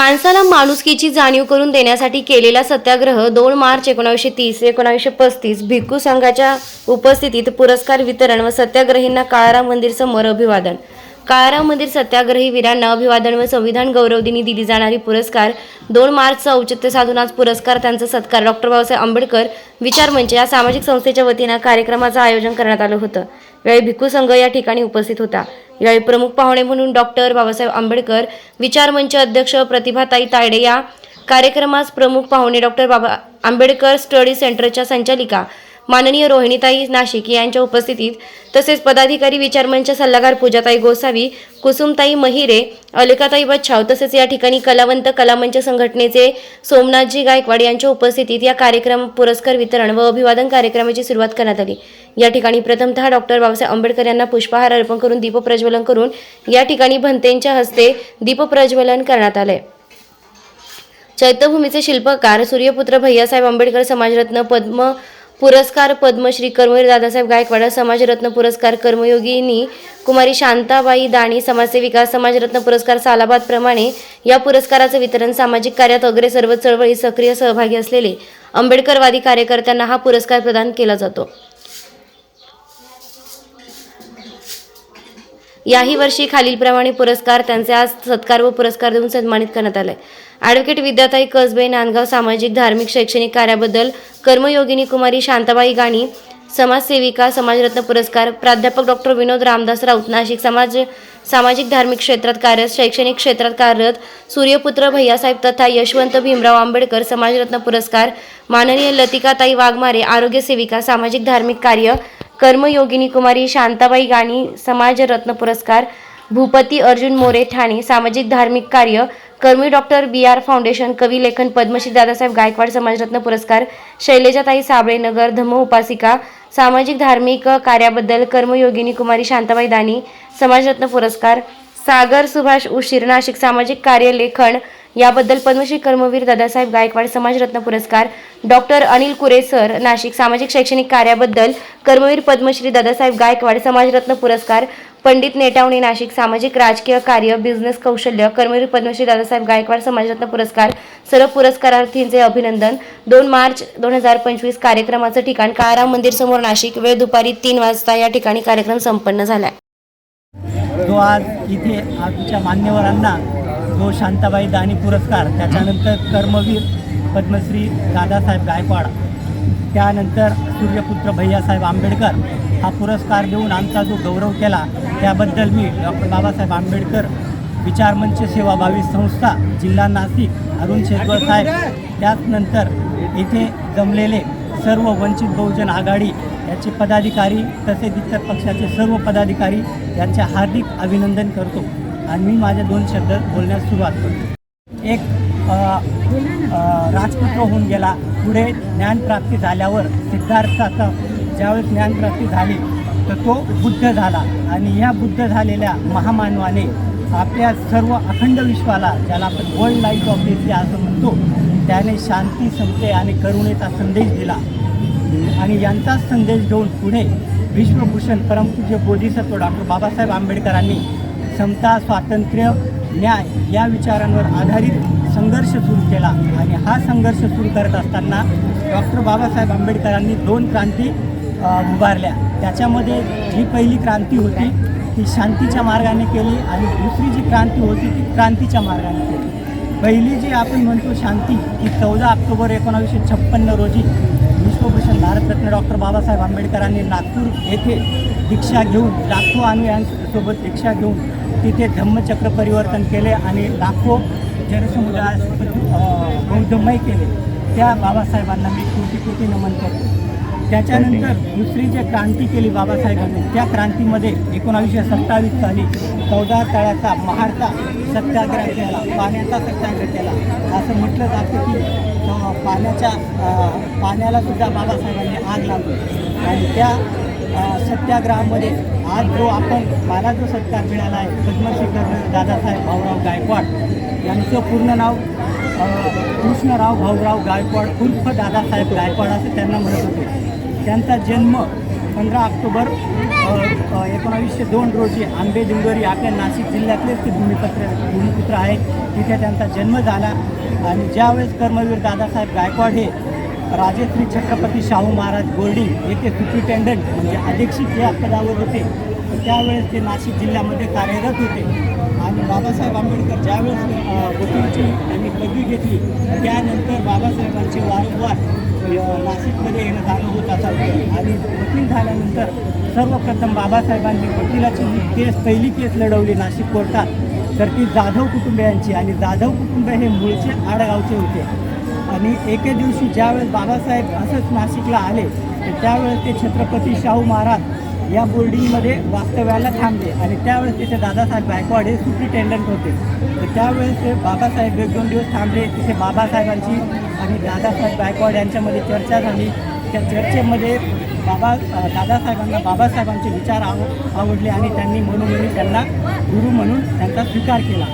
माणसाला माणुसकीची जाणीव करून देण्यासाठी केलेला सत्याग्रह दोन मार्च एकोणावीसशे तीस एकोणावीसशे पस्तीस भिक्खू संघाच्या उपस्थितीत पुरस्कार वितरण व सत्याग्रहींना काळाराम मंदिर समोर अभिवादन. काळाराम मंदिर सत्याग्रही वीरांना अभिवादन व संविधान गौरव दिनी दिली जाणारी पुरस्कार दोन मार्चचा औचित्य साधून आज पुरस्कार त्यांचा सत्कार. डॉक्टर बाबासाहेब आंबेडकर विचार मंच या सामाजिक संस्थेच्या वतीनं कार्यक्रमाचं आयोजन करण्यात आलं होतं. यावेळी भिक्खू संघ या ठिकाणी उपस्थित होता. यावेळी प्रमुख पाहुणे म्हणून डॉक्टर बाबासाहेब आंबेडकर विचार मंच अध्यक्ष प्रतिभाताई तायडे या कार्यक्रमास प्रमुख पाहुणे डॉक्टर बाबा आंबेडकर स्टडी सेंटरच्या संचालिका माननीय रोहिणीताई नाशिक यांच्या उपस्थितीत तसेच पदाधिकारी विचारमंच सल्लागार पूजाताई गोसावी कुसुमताई महिरे अलिकाताई बच्छाव तसेच या ठिकाणी कलावंत कलामंच संघटनेचे सोमनाथजी गायकवाड यांच्या उपस्थितीत या कार्यक्रम पुरस्कार वितरण व अभिवादन कार्यक्रमाची सुरुवात करण्यात आली. या ठिकाणी प्रथमतः डॉक्टर बाबासाहेब आंबेडकर यांना पुष्पहार अर्पण करून दीपप्रज्वलन करून या ठिकाणी भंतेंच्या हस्ते दीपप्रज्वलन करण्यात आले चैत्यभूमीचे शिल्पकार सूर्यपुत्र भैयासाहेब आंबेडकर समाजरत्न पद्म पुरस्कार पद्मश्री कर्मवीर दादासाहेब गायकवाड समाजरत्न पुरस्कार कर्मयोगिनी कुमारी शांताबाई दाणी समाजसेविका समाजरत्न पुरस्कार सालाबाद प्रमाणे या पुरस्काराचं वितरण सामाजिक कार्यात अग्रेसर व चळवळीत सक्रिय सहभागी असलेले आंबेडकरवादी कार्यकर्त्यांना हा पुरस्कार प्रदान केला जातो. याही वर्षी खालीलप्रमाणे पुरस्कार त्यांचे आज सत्कार व पुरस्कार देऊन सन्मानित करण्यात आले. ॲडव्होकेट विद्याताई कसबे नांदगाव सामाजिक धार्मिक शैक्षणिक कार्याबद्दल कर्मयोगिनी कुमारी शांताबाई गाणी समाजसेविका समाजरत्न पुरस्कार प्राध्यापक डॉक्टर विनोद रामदास राऊत नाशिक समाज सामाजिक धार्मिक क्षेत्रात कार्यरत शैक्षणिक क्षेत्रात कार्यरत सूर्यपुत्र भैयासाहेब तथा यशवंत भीमराव आंबेडकर समाजरत्न पुरस्कार माननीय लतिकाताई वाघमारे आरोग्य सेविका सामाजिक धार्मिक कार्य कर्मयोगिनी कुमारी शांताबाई गाणी समाजरत्न पुरस्कार भूपती अर्जुन मोरे ठाणे सामाजिक धार्मिक कार्य कर्मी डॉक्टर बी आर फाउंडेशन कवी लेखन पद्मश्री दादासाहेब गायकवाड समाजरत्न पुरस्कार शैलेजाताई साबळे नगर धम्म उपासिका सामाजिक धार्मिक कार्याबद्दल कर्मयोगिनी कुमारी शांताबाई दानी समाजरत्न पुरस्कार सागर सुभाष उशीर नाशिक सामाजिक कार्य लेखन याबद्दल पद्मश्री कर्मवीर दादासाहेब गायकवाड समाजरत्न पुरस्कार डॉक्टर अनिल कुरेसर नाशिक सामाजिक शैक्षणिक कार्याबद्दल कर्मवीर पद्मश्री दादासाहेब गायकवाड समाजरत्न पुरस्कार पंडित नेटावणे नाशिक सामाजिक राजकीय कार्य बिझनेस कौशल्य कर्मवीर पद्मश्री दादासाहेब गायकवाड समाजरत्न पुरस्कार सर्व पुरस्कारार्थींचे अभिनंदन. दोन मार्च दोन हजार पंचवीस कार्यक्रमाचं ठिकाण काळाराम मंदिर समोर नाशिक. वेळ दुपारी तीन वाजता या ठिकाणी कार्यक्रम संपन्न झाला. जो आज इथे आमच्या मान्यवरांना तो शांताबाई दानी पुरस्कार त्याच्यानंतर कर्मवीर पद्मश्री दादासाहेब गायकवाड त्यानंतर सूर्यपुत्र भैयासाहेब आंबेडकर हा पुरस्कार देऊन आमचा जो गौरव केला त्याबद्दल मी डॉक्टर बाबासाहेब आंबेडकर विचारमंच सेवाभावी संस्था जिल्हा नाशिक अरुण शेतवळ साहेब त्याचनंतर इथे जमलेले सर्व वंचित बहुजन आघाडी याचे पदाधिकारी तसेच इतर पक्षाचे सर्व पदाधिकारी यांचे हार्दिक अभिनंदन करतो. आणि मी माझे दोन शब्द बोलण्यास सुरुवात करतो. एक राजपुत्र होऊन गेला. पुढे ज्ञानप्राप्ती झाल्यावर सिद्धार्थाचा ज्यावेळेस ज्ञानप्राप्ती झाली तर तो बुद्ध झाला. आणि ह्या बुद्ध झालेल्या महामानवाने आपल्या सर्व अखंड विश्वाला ज्याला आपण वर्ल्ड लाईफ ऑफ इंडिया असं म्हणतो त्याने शांती समते आणि करुणेचा संदेश दिला. आणि यांचाच संदेश घेऊन पुढे विश्वभूषण परमपूज्य बोधिसत्व डॉक्टर बाबासाहेब आंबेडकरांनी समता स्वातंत्र्य न्याय या विचारांवर आधारित संघर्ष सुरू केला. आणि हा संघर्ष सुरू करत असताना डॉक्टर बाबासाहेब आंबेडकरांनी दोन क्रांती उभारल्या. त्याच्यामध्ये जी पहिली क्रांती होती ती शांतीच्या मार्गाने केली आणि दुसरी जी क्रांती होती ती क्रांतीच्या मार्गाने केली. पहिली जी आपण म्हणतो शांती ही चौदा ऑक्टोबर एकोणावीसशे छप्पन्न रोजी विश्वभूषण भारतरत्न डॉक्टर बाबासाहेब आंबेडकरांनी नागपूर येथे दीक्षा घेऊन लाखो अनुयायांसोबत दीक्षा घेऊन तिथे धम्मचक्र परिवर्तन केले आणि लाखो जनसमुदायास बौद्धमय केले. त्या बाबासाहेबांना मी कोटी कोटी नमन करतो. त्याच्यानंतर दुसरी जे क्रांती केली बाबासाहेबांनी त्या क्रांतीमध्ये एकोणावीसशे सत्तावीस साली चौदा तळ्याचा महाडचा सत्याग्रह केला पाण्याचा सत्याग्रह केला. असं म्हटलं जातं की पाण्याच्या पाण्यालासुद्धा पाण्याला सुद्धा बाबासाहेबांनी आग लावली आणि त्या सत्याग्रहामध्ये आज जो आपण मला जो सत्कार मिळाला आहे पद्मशेखर दादासाहेब भाऊराव गायकवाड यांचं पूर्ण नाव कृष्णराव भाऊराव गायकवाड उर्फ दादासाहेब गायकवाड असं त्यांना म्हणत होते. त्यांचा जन्म पंधरा ऑक्टोबर एकोणावीसशे दोन रोजी आंबे आपल्या नाशिक जिल्ह्यातलेच ते भूमिपत्र भूमिपुत्र आहेत. तिथे त्यांचा जन्म झाला आणि ज्यावेळेस कर्मवीर दादासाहेब गायकवाड हे राजश्री छत्रपती शाहू महाराज बोर्डिंग येथे सुप्रिटेंडंट म्हणजे अधीक्षक या पदावर होते. त्यावेळेस ते नाशिक जिल्ह्यामध्ये कार्यरत होते. आणि बाबासाहेब आंबेडकर ज्यावेळेस अ, वकीलची त्यांनी पदवी घेतली त्यानंतर बाबासाहेबांचे वारंवार नाशिकमध्ये येणं जाणं होत असायचं आणि वकील झाल्यानंतर सर्वप्रथम बाबासाहेबांनी वकिलाची जी केस पहिली केस लढवली नाशिक कोर्टात. तर ती जाधव कुटुंबियांची. आणि जाधव कुटुंब हे मूळचे आडगावचे होते. आणि एके दिवशी ज्यावेळेस बाबासाहेब असंच नाशिकला आले तर त्यावेळेस ते छत्रपती शाहू महाराज या बोर्डिंगमध्ये वास्तव्याला थांबले आणि त्यावेळेस तिथे दादासाहेब गायकवाड हे सुप्रिटेंडंट होते. तर त्यावेळेस ते बाबासाहेब एक दोन दिवस थांबले तिथे बाबासाहेबांची आणि दादासाहेब गायकवाड यांच्यामध्ये चर्चा झाली. त्या चर्चेमध्ये बाबा दादासाहेबांना बाबासाहेबांचे विचार आव आवडले आणि त्यांनी मनोमनी त्यांना गुरु म्हणून त्यांचा स्वीकार केला.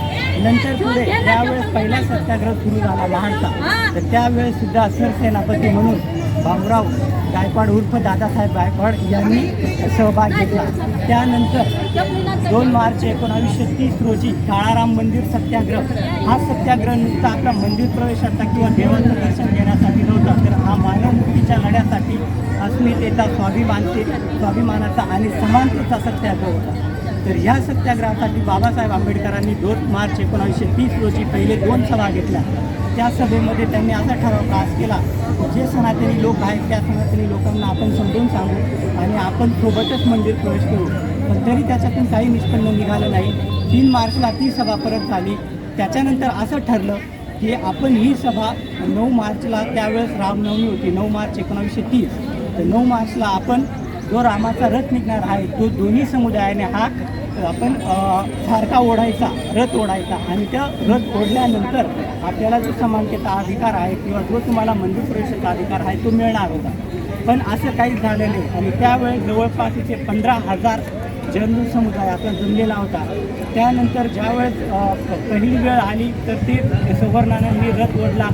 नंतर पुढे त्यावेळेस पहिला सत्याग्रह सुरू झाला महाडचा तर त्यावेळेससुद्धा सरसेनापती म्हणून बाबुराव गायकवाड उर्फ दादासाहेब गायकवाड यांनी सहभाग घेतला. त्यानंतर दोन मार्च एकोणावीसशे तीस रोजी काळाराम मंदिर सत्याग्रह. हा सत्याग्रह नुसता आपला मंदिर प्रवेशाचा किंवा देवाचं दर्शन घेण्यासाठी नव्हता तर हा मानवमुक्तीच्या लढ्यासाठी अस्मितेचा स्वाभिमानते स्वाभिमानाचा आणि समानतेचा सत्याग्रह होता. तर ह्या सत्याग्रहासाठी बाबासाहेब आंबेडकरांनी दोन मार्च एकोणावीसशे तीस रोजी पहिले दोन सभा घेतल्या. त्या सभेमध्ये त्यांनी असा ठराव पास केला. जे सनातनी लोक आहेत त्या सनातनी लोकांना आपण समजून सांगू आणि आपण सोबतच मंदिर प्रवेश करू. पण तरी त्याच्यातून काही निष्पन्न निघालं नाही. तीन मार्चला ती सभा परत झाली. त्याच्यानंतर असं ठरलं की आपण ही सभा नऊ मार्चला त्यावेळेस रामनवमी होती नऊ मार्च एकोणावीसशे तीस. तर नऊ मार्चला आपण जो रामाचा रथ निघणार आहे तो दोन्ही समुदायाने हा आपण सारखा ओढायचा रथ ओढायचा आणि त्या रथ ओढल्यानंतर आपल्याला जो समानतेचा अधिकार आहे किंवा जो तुम्हाला मंदिर प्रवेशाचा अधिकार आहे तो मिळणार होता. पण असं काहीच झालं नाही आणि त्यावेळेस जवळपास इथे पंधरा हजार जैन समुदाय आपला जमलेला होता. त्यानंतर ज्यावेळेस पहिली वेळ आली तर ते सवर्णांनी रथ ओढला.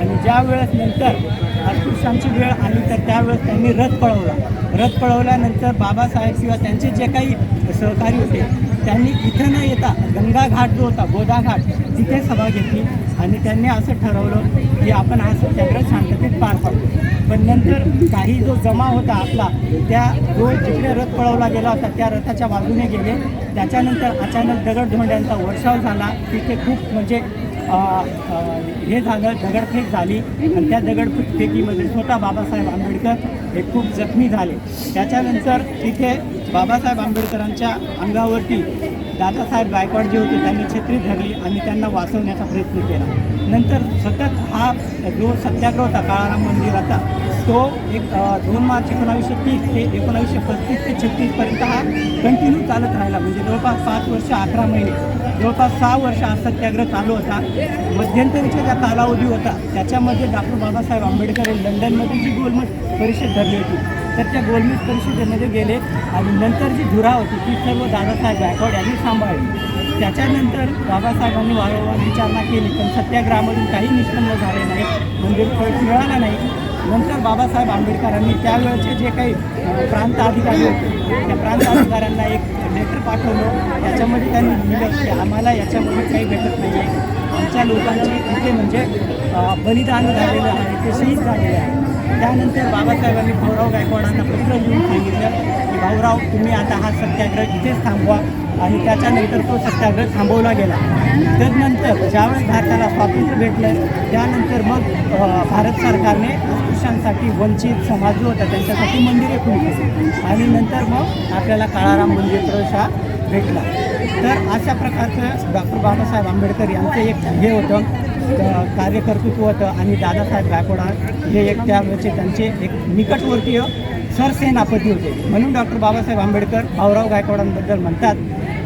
आणि ज्यावेळेस नंतर अस्पृश्यांची वेळ आली तर त्यावेळेस त्यांनी रथ पळवला. रथ पळवल्यानंतर बाबासाहेब किंवा त्यांचे जे काही सहकारी होते त्यांनी इथे न येता गंगा घाट जो होता गोदा घाट तिथे सभा घेतली. आणि त्यांनी असं ठरवलं की आपण हा सत्याग्रह शांततेत पार पाडू. पण नंतर काही जो जमा होता आपला त्या जो जिकडे रथ पळवला गेला होता त्या रथाच्या बाजूने गेले. त्याच्यानंतर अचानक दगडधोंड्यांचा वर्षाव झाला. तिथे खूप म्हणजे हे झालं दगडफेक झाली. आणि त्या दगडफेकीमध्ये स्वतः बाबासाहेब आंबेडकर हे खूप जखमी झाले. त्याच्यानंतर तिथे बाबासाहेब आंबेडकरांच्या अंगावरती दादासाहेब गायकवाड जे होते त्यांनी छत्री धरली आणि त्यांना वाचवण्याचा प्रयत्न केला. नंतर सतत हा जो सत्याग्रह होता काळाराम मंदिराचा तो एक दोन मार्च एकोणावीसशे तीस ते एकोणावीसशे पस्तीस ते छत्तीसपर्यंत हा कंटिन्यू चालत राहिला. म्हणजे जवळपास पाच वर्ष अकरा महिने जवळपास सहा वर्ष हा सत्याग्रह चालू होता. मध्यंतरीचा ज्या कालावधी होता त्याच्यामध्ये डॉक्टर बाबासाहेब आंबेडकर हे लंडनमध्ये जी गोलमत परिषद धरली होती तर त्या गोलमेज परिषदेमध्ये गेले आणि नंतर जी धुरा होती ती सर्व दादासाहेब गायकवाड यांनी सांभाळली. त्याच्यानंतर बाबासाहेबांनी वारंवार विचारणा केली पण सत्याग्रहामधून काही निष्पन्न झाले नाही मंदिर मिळाला नाही. नंतर बाबासाहेब आंबेडकरांनी त्यावेळेचे जे काही प्रांत अधिकारी होते त्या प्रांत अधिकाऱ्यांना एक लेटर पाठवलं. त्याच्यामध्ये त्यांनी लिहिलं की आम्हाला याच्यामध्ये काही भेटत नाही आहे आमच्या लोकांची इथे म्हणजे बलिदान झालेलं आहे ते शहीद झालेले आहे. त्यानंतर बाबासाहेबांनी भाऊराव गायकवाडांना पत्र लिहून सांगितलं की भाऊराव तुम्ही आता हा सत्याग्रह इथेच थांबवा. आणि त्याच्यानंतर तो सत्याग्रह थांबवला गेला. तदनंतर ज्यावेळेस भारताला स्वातंत्र्य भेटलं त्यानंतर मग भारत सरकारने अस्पृश्यांसाठी वंचित समाज जो होता त्यांच्यासाठी मंदिरे खुली आणि नंतर मग आपल्याला काळाराम मंदिर प्रवेश हा भेटला. तर अशा प्रकारचं डॉक्टर बाबासाहेब आंबेडकर यांचं एक हे होतं. कार्यकर्तृत्व होतं आणि दादासाहेब गायकवाड हे एक त्यावेळेचे म्हणजे त्यांचे एक निकटवर्तीय सरसेनापती होते. म्हणून डॉक्टर बाबासाहेब आंबेडकर भाऊराव गायकवाडांबद्दल म्हणतात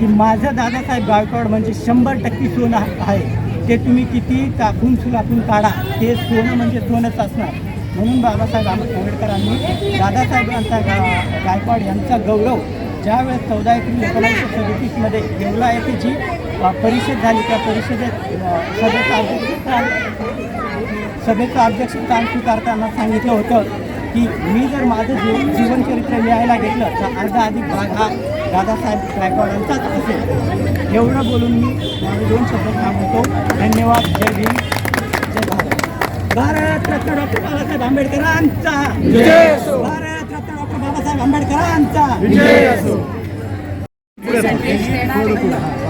की माझं दादासाहेब गायकवाड म्हणजे शंभर टक्के सोनं आहे. ते तुम्ही किती चाकून सुलाकून काढा. ते सोनं म्हणजे सोनंच असणार. म्हणून बाबासाहेब आंबे- आंबेडकरांनी दादासाहेबांचा गा गायकवाड यांचा गौरव ज्यावेळेस चौदा एप्रिल एकोणीसशे सदतीसमध्ये येवला येथे जी परिषद झाली. त्या परिषदेत सभेचं अध्यक्षस्थान सभेचं अध्यक्षस्थान स्वीकारताना सांगितलं होतं की मी जर माझं जीव जीवनचरित्र लिहायला घेतलं तर अर्धा अधिक भाग हा दादासाहेब गायकवाडांचाच असेल. एवढं बोलून मी माझे दोन शब्द थांबवतो धन्यवाद. जय भीम. जय भारत. भारत रत्न डॉक्टर बाबासाहेब आंबेडकरांचा. भारत रत्न डॉक्टर बाबासाहेब आंबेडकरांचा.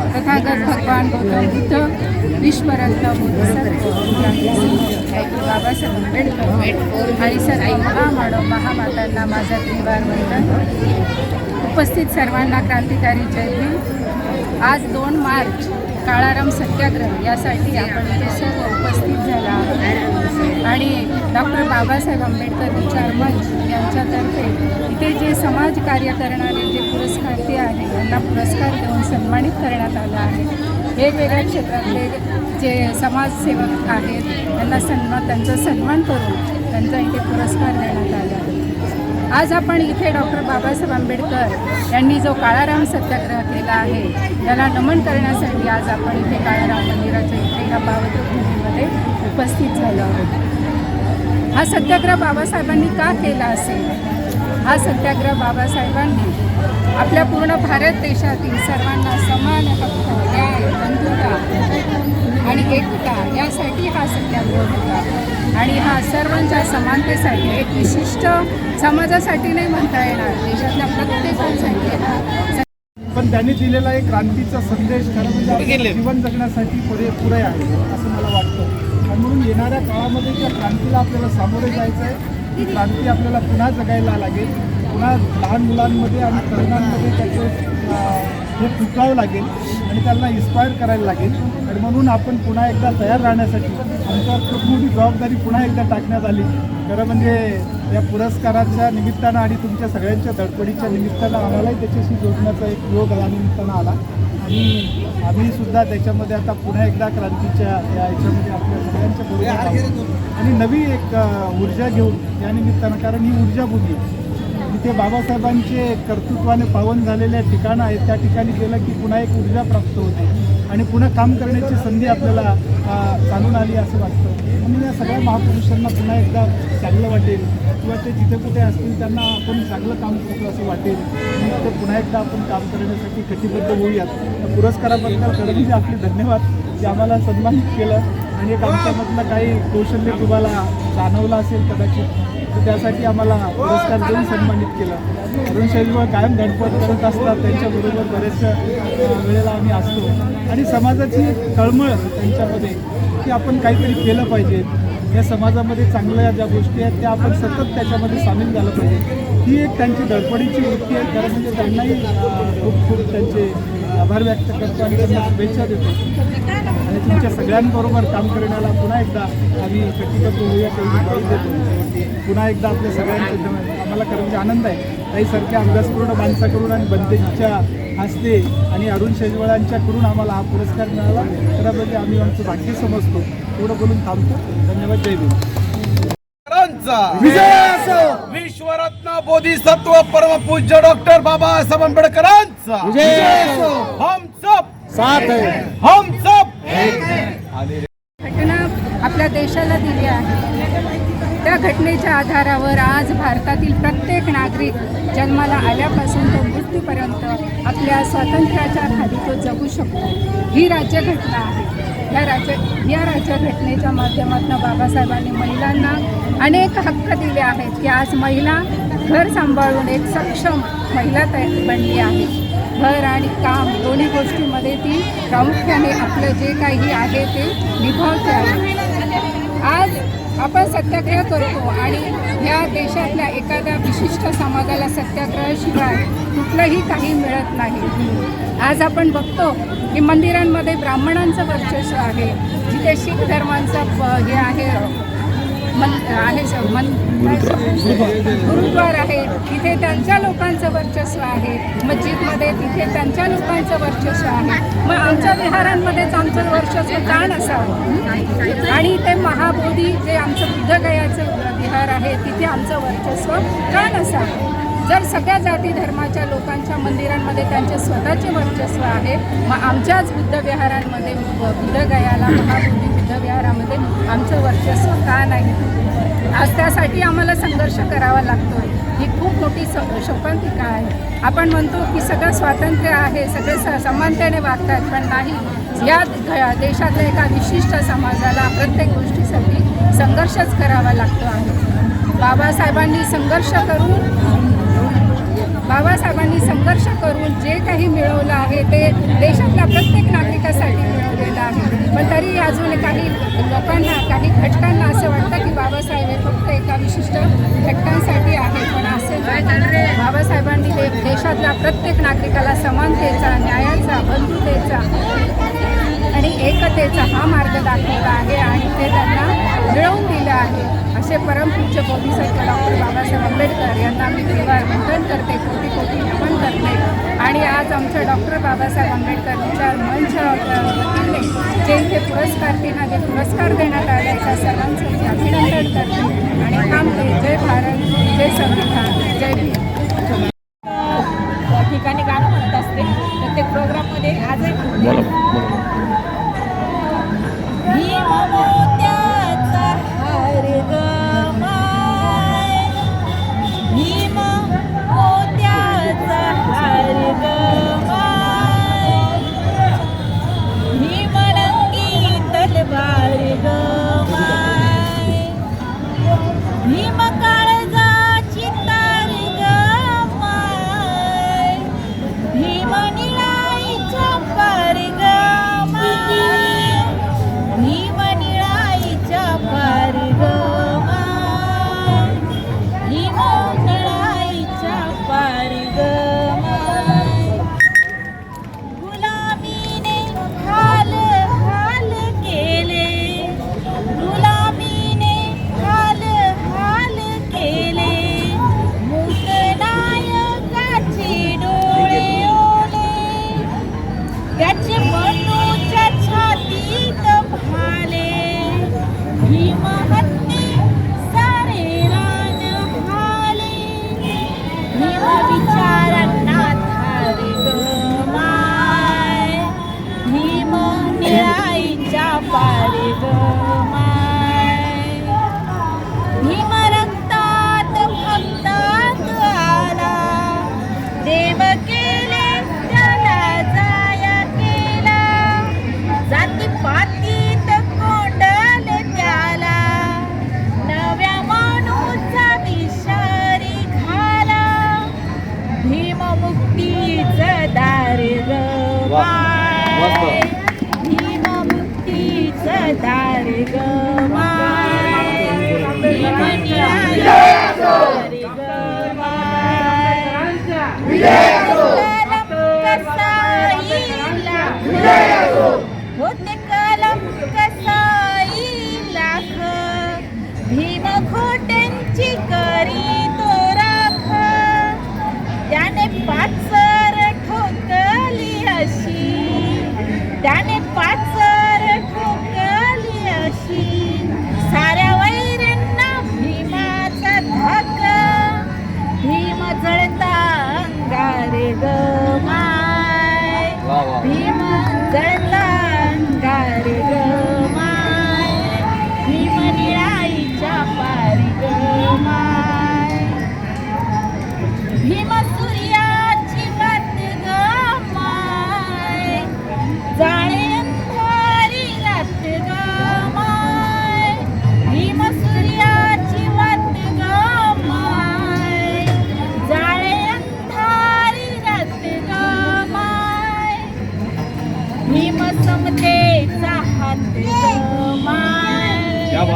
तथागत भगवान गौतम बुद्ध विश्वरत्न बाबासाहेब आंबेडकर आणि सर्व महामानव महामातांना माझा त्रिवार वंदन उपस्थित सर्वांना क्रांतिकारी जय आज दोन मार्च काळाराम सत्याग्रह यासाठी आपण इथे सर्व उपस्थित झाला आणि डॉक्टर बाबासाहेब आंबेडकर विचार मंच यांच्यातर्फे इथे जे समाज कार्य करणारे जे पुरस्कार्थी आहेत त्यांना पुरस्कार देऊन सन्मानित करण्यात आलं आहे. वेगवेगळ्या क्षेत्रातले जे समाजसेवक आहेत त्यांना सन्मान त्यांचा सन्मान करून त्यांचा इथे पुरस्कार देण्यात आला आहे. आज आपण इथे डॉक्टर बाबासाहेब आंबेडकर यांनी जो काळाराम सत्याग्रह केला आहे त्याला नमन करण्यासाठी आज आपण इथे काळाराम मंदिराच्या इथे या पावतभूमीमध्ये उपस्थित झालो आहोत. हा सत्याग्रह बाबासाहेबांनी का केला असेल? हा सत्याग्रह बाबासाहेबांनी आपल्या पूर्ण भारत देशातील सर्वांना समान हक्क न्याय बंधुता आणि एकता यासाठी हा सत्याग्रह होता. आणि हा सर्वांच्या समानतेसाठी एक विशिष्ट समाजासाठी नाही म्हणता येणार देशातल्या प्रत्येकासाठी. हा पण त्यांनी दिलेला एक क्रांतीचा संदेश खरं म्हणजे जीवन जगण्यासाठी पुरे पुरे आहे असं मला वाटतं. आणि म्हणून येणाऱ्या काळामध्ये त्या क्रांतीला आपल्याला सामोरे जायचं आहे ती क्रांती आपल्याला पुन्हा जगायला लागेल. पुन्हा लहान मुलांमध्ये आणि तरुणांमध्ये त्याचे हे चुकावं लागेल आणि त्यांना इन्स्पायर करायला लागेल. आणि म्हणून आपण पुन्हा एकदा तयार राहण्यासाठी आमच्यावर खूप मोठी जबाबदारी पुन्हा एकदा टाकण्यात आली. खरं म्हणजे या पुरस्काराच्या निमित्तानं आणि तुमच्या सगळ्यांच्या धडपडीच्या निमित्तानं आम्हालाही त्याच्याशी जोडण्याचा एक योग या निमित्तानं आला. आणि आम्ही सुद्धा त्याच्यामध्ये आता पुन्हा एकदा क्रांतीच्या या याच्यामध्ये आपल्या सगळ्यांच्या बरोबर आणि नवी एक ऊर्जा घेऊन या निमित्तानं कारण ही ऊर्जा भूमी ते बाबासाहेबांचे कर्तृत्वाने पावन झालेल्या ठिकाणं आहेत. त्या ठिकाणी गेलं की पुन्हा एक ऊर्जा प्राप्त होते. आणि पुन्हा काम करण्याची संधी आपल्याला चालून आली असं वाटतं. म्हणून या सगळ्या महापुरुषांना पुन्हा एकदा चांगलं वाटेल. किंवा ते जिथे कुठे असतील त्यांना आपण चांगलं काम करतो असं वाटेल. आणि ते पुन्हा एकदा आपण काम करण्यासाठी कटिबद्ध होऊयात. पुरस्काराबद्दल खरं म्हणजे आपले धन्यवाद. जे आम्हाला सन्मानित केलं. आणि एक आमच्यामधलं काही कौशल्य तुम्हाला जाणवलं असेल कदाचित. तर त्यासाठी आम्हाला पुरस्कार देऊन सन्मानित केलं. अरुण शैलीवर कायम धडपड करत असतात त्यांच्याबरोबर बरेचशा वेळेला आम्ही असतो. आणि समाजाची तळमळ त्यांच्यामध्ये की आपण काहीतरी केलं पाहिजे. या समाजामध्ये चांगल्या ज्या गोष्टी आहेत त्या आपण सतत त्याच्यामध्ये सामील झालं पाहिजे. ही एक त्यांची धडपडीची वृत्ती आहे. खरं म्हणजे त्यांनाही खूप खूप त्यांचे आभार व्यक्त करतो आणि त्यांना शुभेच्छा देतो. आणि तुमच्या सगळ्यांबरोबर काम करण्याला पुन्हा एकदा आम्ही कटिबद्ध होऊया तेवढी देतो. पुन्हा एकदा आपल्या सगळ्यांचे. आम्हाला खरं म्हणजे आनंद आहे. काही सारख्या अभ्यासपूर्ण माणसाकडून आणि बंदेजीच्या हस्ते आणि अरुण शेजवळांच्याकडून आम्हाला हा पुरस्कार मिळाला. खरं म्हणजे आम्ही आमचं भाग्य समजतो. एवढं बोलून थांबतो. धन्यवाद. जय भीम. विजय विश्वरत्न बोधिसत्व परमपूज्य डॉक्टर बाबासाहेब आंबेडकरांचा. हम सब साथ हम सब घटना आपल्या देशाला दिली आहे. त्या घटनेच्या आधारावर आज भारतातील प्रत्येक नागरिक जन्माला आल्यापासून तो मृत्यूपर्यंत आपल्या स्वातंत्र्याच्या खाली तो जगू शकतो. ही राज्यघटना आहे. या राज्य या राज्यघटनेच्या माध्यमातून बाबासाहेबांनी महिलांना अनेक हक्क दिले आहेत की आज महिला घर सांभाळून एक सक्षम महिला तयार बनली आहे. घर आणि काम दोन्ही गोष्टीमध्ये ती प्रामुख्याने आपलं जे काही आहे ते निभावते आहे. आज आपण सत्याग्रह करतो आणि ह्या देशातल्या एखाद्या विशिष्ट समाजाला सत्याग्रहाशिवाय कुठलंही काही मिळत नाही. आज आपण बघतो की मंदिरांमध्ये ब्राह्मणांचं वर्चस्व आहे जिथे शीख धर्मांचं हे आहे. मन आहे मन गुरुद्वार आहे. तिथे त्यांच्या लोकांचं वर्चस्व आहे. मस्जिदमध्ये तिथे त्यांच्या लोकांचं वर्चस्व आहे. मग आमच्या विहारांमध्येच आमचं वर्चस्व जाण असावं. आणि ते महाबोधी जे आमचं बुद्धगयाचं विहार आहे तिथे आमचं वर्चस्व जाण असावं. जर सगळ्या जाती धर्माच्या लोकांच्या मंदिरांमध्ये त्यांचे स्वतःचे वर्चस्व आहे मग आमच्याच बुद्धविहारांमध्ये बुद्धगयाला महाबोधी समाजामध्ये आमचं वर्चस्व का नाही? आज त्यासाठी आम्हाला संघर्ष करावा लागतो ही खूप मोठी शोकांतिका आहे. आपण म्हणतो की सगळं स्वातंत्र्य आहे सगळे स समानतेने वागतात पण नाही. या देशातल्या एका विशिष्ट समाजाला प्रत्येक गोष्टीसाठी संघर्षच करावा लागतो आहे. बाबासाहेबांनी संघर्ष करून बाबासाहेबांनी संघर्ष करून जे काही मिळवलं आहे ते देशातल्या प्रत्येक नागरिक पण तरी अजून काही लोकांना काही घटकांना असं वाटतं की बाबासाहेब हे फक्त एका विशिष्ट घटकांसाठी आहे पण असं बाबासाहेबांनी दे देशातल्या प्रत्येक नागरिकाला समानतेचा न्यायाचा बंधुतेचा आणि एकतेचा हा मार्ग दाखवला आहे आणि ते त्यांना मिळवून दिलं आहे. असे परमपूज्य बोधिसत्व डॉक्टर बाबासाहेब आंबेडकर यांना मी देवार वंदन करते. कोटी कोटी नमन करते. आणि आज आमच्या डॉक्टर बाबासाहेब आंबेडकरांच्या विचार वतीने जे इथे पुरस्कार त्यांना जे पुरस्कार देण्यात आले त्या सर्वांचं मी अभिनंदन करते. माय भीम मुक्तीचं दार ग माय कसाईला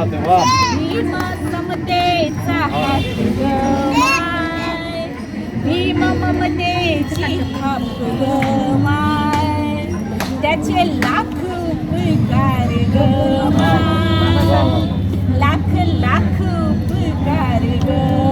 भीम समतेचा ग माय भीम ममतेची थाप ग माय त्याचे लाख उपकार ग लाख लाख उपकार ग